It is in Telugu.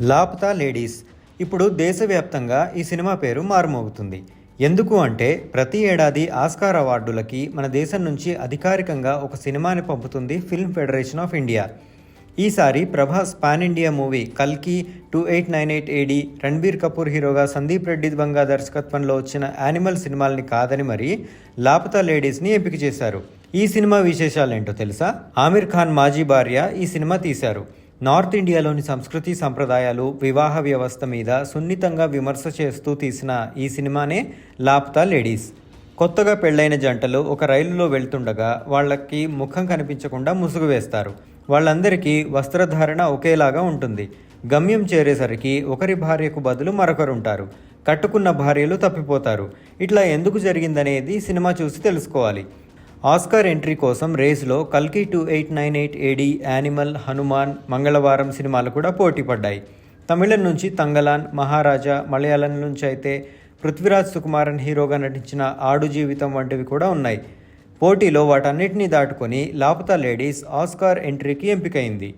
లాపతా లేడీస్. ఇప్పుడు దేశవ్యాప్తంగా ఈ సినిమా పేరు మారుమోగుతుంది. ఎందుకు అంటే ప్రతి ఏడాది ఆస్కార్ అవార్డులకి మన దేశం నుంచి అధికారికంగా ఒక సినిమాని పంపుతుంది ఫిల్మ్ ఫెడరేషన్ ఆఫ్ ఇండియా. ఈసారి ప్రభాస్ పాన్ ఇండియా మూవీ కల్కి two eight nine eight A D Ranbir Kapoor హీరోగా సందీప్ రెడ్డి బంగా దర్శకత్వంలో వచ్చిన యానిమల్ సినిమాల్ని కాదని మరి లాపతా లేడీస్ని ఎంపిక చేశారు. ఈ సినిమా విశేషాలేంటో తెలుసా? ఆమిర్ ఖాన్ మాజీ భార్య ఈ సినిమా తీశారు. నార్త్ ఇండియాలోని సంస్కృతి సంప్రదాయాలు వివాహ వ్యవస్థ మీద సున్నితంగా విమర్శ చేస్తూ తీసిన ఈ సినిమానే లాప్తా లేడీస్. కొత్తగా పెళ్ళైన జంటలు ఒక రైలులో వెళ్తుండగా వాళ్ళకి ముఖం కనిపించకుండా ముసుగు వేస్తారు. వాళ్ళందరికీ వస్త్రధారణ ఒకేలాగా ఉంటుంది. గమ్యం చేరేసరికి ఒకరి భార్యకు బదులు మరొకరుంటారు. కట్టుకున్న భార్యలు తప్పిపోతారు. ఇట్లా ఎందుకు జరిగిందనేది సినిమా చూసి తెలుసుకోవాలి. ఆస్కార్ ఎంట్రీ కోసం రేస్లో కల్కి two eight nine eight AD animal Hanuman Mangalavaaram సినిమాలు కూడా పోటీ పడ్డాయి. తమిళం నుంచి తంగలాన్ మహారాజా మలయాళం నుంచి అయితే పృథ్వీరాజ్ సుకుమారన్ హీరోగా నటించిన ఆడు జీవితం వంటివి కూడా ఉన్నాయి. పోటీలో వాటన్నిటినీ దాటుకొని లాపతా లేడీస్ ఆస్కార్ ఎంట్రీకి ఎంపికైంది.